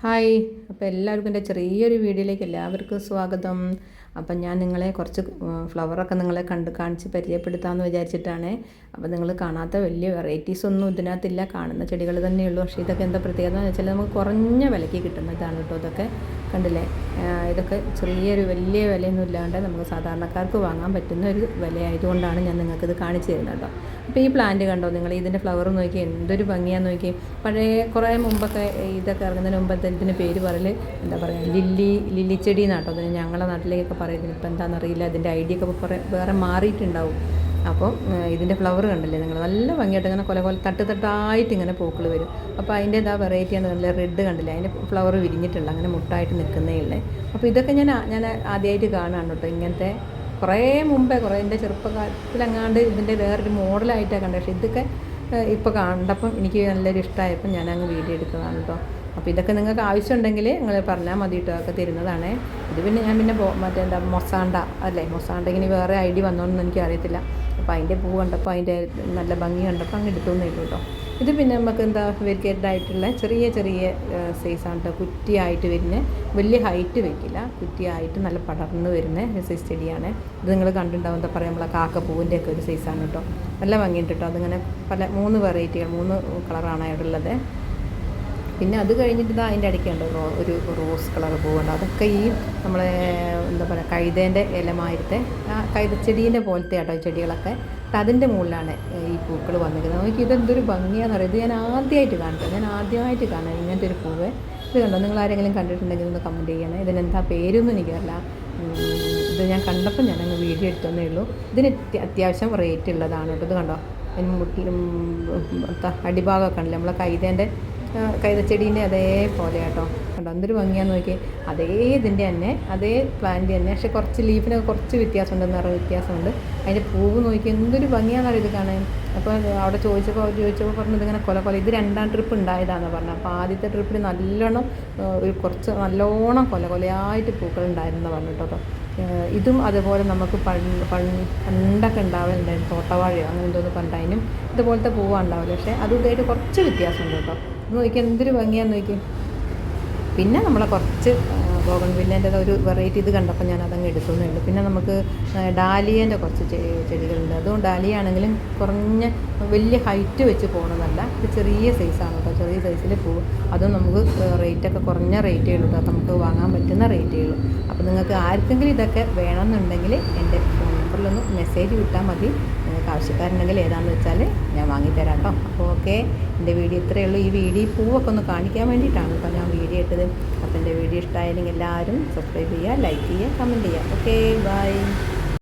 Hi. അപ്പോൾ എല്ലാവർക്കും എന്റെ ചെറിയൊരു വീഡിയോയിലേക്ക് എല്ലാവർക്കും സ്വാഗതം. അപ്പം ഞാൻ നിങ്ങളെ കുറച്ച് ഫ്ലവറൊക്കെ നിങ്ങളെ കണ്ട് കാണിച്ച് പരിചയപ്പെടുത്താമെന്ന് വിചാരിച്ചിട്ടാണ്. അപ്പോൾ നിങ്ങൾ കാണാത്ത വലിയ വെറൈറ്റീസ് ഒന്നും ഇതിനകത്തില്ല. കാണുന്ന ചെടികൾ തന്നെയുള്ളൂ. പക്ഷേ ഇതൊക്കെ എന്താ പ്രത്യേകത എന്ന് വെച്ചാൽ നമുക്ക് കുറഞ്ഞ വിലയ്ക്ക് കിട്ടുന്ന കിട്ടുന്നതാണ് കേട്ടോ ഇതൊക്കെ. കണ്ടില്ലേ? ഇതൊക്കെ ചെറിയൊരു വലിയ വിലയൊന്നും ഇല്ലാണ്ട് നമുക്ക് സാധാരണക്കാർക്ക് വാങ്ങാൻ പറ്റുന്ന ഒരു വിലയായതുകൊണ്ടാണ് ഞാൻ നിങ്ങൾക്കിത് കാണിച്ചു തരുന്നത് കേട്ടോ. അപ്പോൾ ഈ പ്ലാന്റ് കണ്ടോ? നിങ്ങൾ ഇതിന്റെ ഫ്ലവർ നോക്കി എന്തൊരു ഭംഗിയാന്ന് നോക്കി. പഴയ കുറേ മുമ്പൊക്കെ ഇതൊക്കെ ഇറങ്ങുന്നതിന് മുമ്പ് ഇതിന്റെ പേര് പറയൽ എന്താ പറയുക? ലില്ലി ലില്ലിച്ചെടി നാട്ടോ ഞങ്ങളുടെ നാട്ടിലേക്കൊക്കെ പറയുന്നത് ഇപ്പം എന്താണെന്നറിയില്ല. അതിന്റെ ഐഡിയ ഒക്കെ കുറേ വേറെ മാറിയിട്ടുണ്ടാവും. അപ്പോൾ ഇതിന്റെ ഫ്ലവർ കണ്ടില്ലേ നിങ്ങൾ? നല്ല ഭംഗിയായിട്ട് ഇങ്ങനെ കൊല കൊല തട്ട് തട്ടായിട്ട് ഇങ്ങനെ പൂക്കൾ വരും. അപ്പോൾ അതിന്റെ ഇതാ വെറൈറ്റിയാണ് നല്ല റെഡ് കണ്ടില്ലേ? അതിന്റെ ഫ്ലവർ വിരിഞ്ഞിട്ടുള്ള അങ്ങനെ മുട്ടായിട്ട് നിൽക്കുന്നേ ഉള്ളേ. അപ്പോൾ ഇതൊക്കെ ഞാൻ ഞാൻ ആദ്യമായിട്ട് കാണുകയാണ് കേട്ടോ ഇങ്ങനത്തെ. കുറേ മുമ്പേ കുറേ എന്റെ ചെറുപ്പകാലത്തിലങ്ങാണ്ട് ഇതിന്റെ വേറൊരു മോഡലായിട്ടാണ് കണ്ടത്. പക്ഷേ ഇതൊക്കെ ഇപ്പോൾ കണ്ടപ്പം എനിക്ക് നല്ലൊരു ഇഷ്ടമായപ്പോൾ ഞാൻ അങ്ങ് വീഡിയോ എടുക്കുന്നതാണ് കേട്ടോ. അപ്പോൾ ഇതൊക്കെ നിങ്ങൾക്ക് ആവശ്യമുണ്ടെങ്കിൽ നിങ്ങൾ പറഞ്ഞാൽ മതി കേട്ടോ ഒക്കെ തരുന്നതാണ്. ഇത് പിന്നെ ഞാൻ പിന്നെ മറ്റേ എന്താ മൊസാണ്ട അല്ലേ? മൊസാണ്ട ഇങ്ങനെ വേറെ ഐ ഡി വന്നോന്നും എനിക്ക് അറിയത്തില്ല. അപ്പോൾ അതിന്റെ പൂ കണ്ടപ്പോൾ അതിന്റെ നല്ല ഭംഗി കണ്ടപ്പോൾ അങ്ങ് എടുത്തൊന്നും കേട്ടോ ഇത് പിന്നെ നമുക്ക് എന്താ വെരിക്കേറ്റഡ് ആയിട്ടുള്ള ചെറിയ ചെറിയ സൈസാണ് കേട്ടോ കുറ്റിയായിട്ട് വരുന്ന. വലിയ ഹൈറ്റ് വെക്കില്ല. കുറ്റിയായിട്ട് നല്ല പടർന്ന് വരുന്ന സൈസ് ചെടിയാണ്. ഇത് നിങ്ങൾ കണ്ടിട്ടുണ്ടാവും. എന്താ പറയുക നമ്മളെ കാക്കപ്പൂവിന്റെ ഒക്കെ ഒരു സൈസാണ് കേട്ടോ നല്ല ഭംഗിയുണ്ട് കേട്ടോ അതിങ്ങനെ പല മൂന്ന് വെറൈറ്റികൾ മൂന്ന് കളറാണ് അവിടെ ഉള്ളത് പിന്നെ അത് കഴിഞ്ഞിട്ട് ഇതാ അതിന്റെ ഇടയ്ക്കുണ്ട് ഒരു റോസ് കളർ പൂവുണ്ട് അതൊക്കെ ഈ നമ്മളെ എന്താ പറയുക കഴുതേന്റെ ഇലമായിരത്തെ കഴുതച്ചെടീന്റെ പോലത്തെ ആട്ടോ ചെടികളൊക്കെ. അതിന്റെ മുകളിലാണ് ഈ പൂക്കൾ വന്നിരിക്കുന്നത്. നമുക്ക് ഇതെന്തൊരു ഭംഗിയാണെന്ന് പറയുന്നത് ഞാൻ ആദ്യമായിട്ട് കാണുന്നത് ഞാൻ ആദ്യമായിട്ട് കാണാം ഇങ്ങനത്തെ ഒരു പൂവ്. ഇത് കണ്ടോ? നിങ്ങൾ ആരെങ്കിലും കണ്ടിട്ടുണ്ടെങ്കിൽ ഒന്ന് കമന്റ് ചെയ്യണം. ഇതിനെന്താ പേരൊന്നും എനിക്കറിയില്ല. ഇത് ഞാൻ കണ്ടപ്പോൾ ഞാൻ അങ്ങ് വീഡിയോ എടുത്തതേ ഉള്ളൂ. ഇതിന് അത്യാവശ്യം റേറ്റ് ഉള്ളതാണ് കേട്ടോ. ഇത് കണ്ടോ? അതിന് മുട്ടിലും അടിഭാഗമൊക്കെ ഉണ്ടല്ലോ നമ്മളെ കൈതേന്റെ കൈതച്ചെടീന്റെ അതേപോലെ കേട്ടോ കണ്ടോ എന്തൊരു ഭംഗിയാന്ന് നോക്കി അതേ ഇതിന്റെ തന്നെ അതേ പ്ലാന്റ് തന്നെ. പക്ഷേ കുറച്ച് ലീഫിനൊക്കെ കുറച്ച് വ്യത്യാസമുണ്ട് നിറ വ്യത്യാസമുണ്ട്. അതിന്റെ പൂവ് നോക്കി എന്തൊരു ഭംഗിയാണെന്ന് ഇത് കാണാൻ. അപ്പോൾ അവിടെ ചോദിച്ചപ്പോൾ അവർ ചോദിച്ചപ്പോൾ പറഞ്ഞത് ഇങ്ങനെ കൊല കൊല. ഇത് രണ്ടാം ട്രിപ്പ് ഉണ്ടായതാണെന്ന് പറഞ്ഞത്. അപ്പോൾ ആദ്യത്തെ ട്രിപ്പിൽ നല്ലോണം ഒരു കുറച്ച് നല്ലോണം കൊല കൊലയായിട്ട് പൂക്കൾ ഉണ്ടായിരുന്നു പറഞ്ഞു കേട്ടോ ഇതും അതുപോലെ നമുക്ക് പണ്ടൊക്കെ ഉണ്ടാവലുണ്ടായിരുന്നു തോട്ടവാഴയോ അങ്ങനെ എന്തോന്ന് പണ്ടതിനും ഇതുപോലത്തെ പൂവാണ് ഉണ്ടാവില്ല പക്ഷേ അതും ഇതായിട്ട് കുറച്ച് വ്യത്യാസമുണ്ട് കേട്ടോ. നോക്കി എന്തൊരു ഭംഗിയാന്ന് നോക്കി പിന്നെ നമ്മളെ കുറച്ച് ബോഗൺ വില്ലേന്റെ ഒരു വെറൈറ്റി ഇത് കണ്ടപ്പോൾ ഞാൻ അതങ്ങ് എടുക്കുന്നുണ്ട് പിന്നെ നമുക്ക് ഡാലിയേന്റെ കുറച്ച് ചെടികളുണ്ട്. അതും ഡാലിയ ആണെങ്കിലും കുറഞ്ഞ വലിയ ഹൈറ്റ് വെച്ച് പോകണമെന്നല്ല ഇത് ചെറിയ സൈസാണ് കേട്ടോ ചെറിയ സൈസിൽ പൂവ്. അതും നമുക്ക് റേറ്റൊക്കെ കുറഞ്ഞ റേറ്റേ ഉള്ളൂ കേട്ടോ നമുക്ക് വാങ്ങാൻ പറ്റുന്ന റേറ്റേ ഉള്ളൂ. അപ്പോൾ നിങ്ങൾക്ക് ആർക്കെങ്കിലും ഇതൊക്കെ വേണമെന്നുണ്ടെങ്കിൽ എന്റെ ഫോൺ നമ്പറിലൊന്ന് മെസ്സേജ് വിട്ടാൽ മതി. നിങ്ങൾക്ക് ആവശ്യക്കാരുണ്ടെങ്കിൽ ഏതാണെന്ന് വെച്ചാൽ ഞാൻ വാങ്ങിത്തരാം കേട്ടോ. അപ്പോൾ ഓക്കെ എന്റെ വീഡിയോ ഇത്രയേ ഉള്ളൂ. ഈ വീഡിയോ പൂവൊക്കെ ഒന്ന് കാണിക്കാൻ വേണ്ടിയിട്ടാണ് കേട്ടോ ഞാൻ വീഡിയോ ഇട്ടത്. അപ്പോൾ എന്റെ വീഡിയോ ഇഷ്ടമായെങ്കിൽ എല്ലാവരും സബ്സ്ക്രൈബ് ചെയ്യുക ലൈക്ക് ചെയ്യുക കമന്റ് ചെയ്യുക. Okay bye.